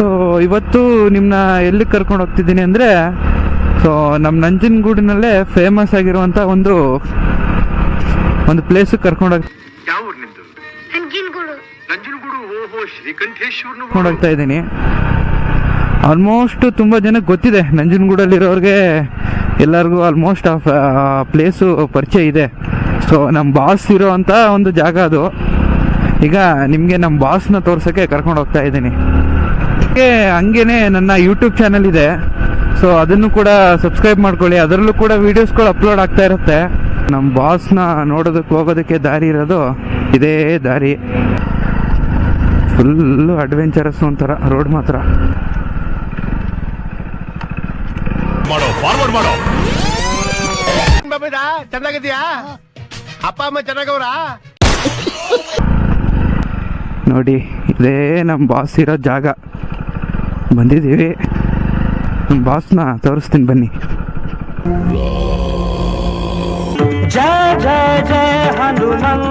So ಇವತ್ತು ನಿಮ್ಮನ್ನ ಎಲ್ಲಿ ಕರ್ಕೊಂಡು ಹೋಗ್ತಿದ್ದೀನಿ ಅಂದರೆ ಸೊ ನಮ್ಮ ನಂಜನಗೂಡಿನಲ್ಲೇ ಫೇಮಸ್ ಆಗಿರುವಂಥ ಒಂದು ಒಂದು ಪ್ಲೇಸ್ ಕರ್ಕೊಂಡು ಹೋಗ್ತೀನಿ ಯಾವ ಊರು ನಿಮ್ದು? ನಂಜನಗೂಡು. ನಂಜನಗೂಡು ಓಹೋ ಶ್ರೀಕಂಠೇಶ್ವರನು ಕರ್ಕೊಂಡು ಹೋಗ್ತಾ ಇದ್ದೀನಿ. ಆಲ್ಮೋಸ್ಟ್ ತುಂಬ ಜನಕ್ಕೆ ಗೊತ್ತಿದೆ ನಂಜನಗೂಡಲ್ಲಿರೋರಿಗೆ ಎಲ್ಲರಿಗೂ ಆಲ್ಮೋಸ್ಟ್ ಆ ಪ್ಲೇಸು ಪರಿಚಯ ಇದೆ. ಸೊ ನಮ್ಮ ಬಾಸ್ ಇರೋ ಅಂತ ಒಂದು ಜಾಗ ಅದು. ಈಗ ನಿಮಗೆ ನಮ್ಮ ಬಾಸ್ನ ತೋರ್ಸೋಕ್ಕೆ ಕರ್ಕೊಂಡು ಹೋಗ್ತಾ ಇದ್ದೀನಿ. ಹಾಗೆ ಹಂಗೇನೆ ನನ್ನ ಯೂಟ್ಯೂಬ್ ಚಾನಲ್ ಇದೆ. ಸೊ ಅದನ್ನು ಕೂಡ ಸಬ್ಸ್ಕ್ರೈಬ್ ಮಾಡ್ಕೊಳ್ಳಿ. ಅದರಲ್ಲೂ ಕೂಡ ವೀಡಿಯೋಸ್ಗಳು ಅಪ್ಲೋಡ್ ಆಗ್ತಾ ಇರುತ್ತೆ. ನಮ್ಮ ಬಾಸ್ನ ನೋಡೋದಕ್ಕೆ ಹೋಗೋದಕ್ಕೆ ದಾರಿ ಇರೋದು ಇದೇ ದಾರಿ. ಫುಲ್ಲು ಅಡ್ವೆಂಚರಸ್ ಒಂಥರ ರೋಡ್ ಮಾತ್ರ. ಮಾಡೋ ಫಾರ್ವರ್ಡ್ ಮಾಡೋ. ಬಾಬಿದ ಚೆನ್ನಾಗಿದ್ಯಾ ಅಪ್ಪ ಅಮ್ಮ ಚೆನ್ನಾಗವ್ರ? ನೋಡಿ ಇದೇ ನಮ್ಮ ಬಾಸ್ ಇರೋ ಜಾಗ. ಬಂದಿದ್ದೀವಿ. ನಮ್ಮ ಬಾಸ್ನ ತೋರಿಸ್ತೀನಿ ಬನ್ನಿ. ಜಯ ಜಯ ಜಯ ಹನುಮಂತ.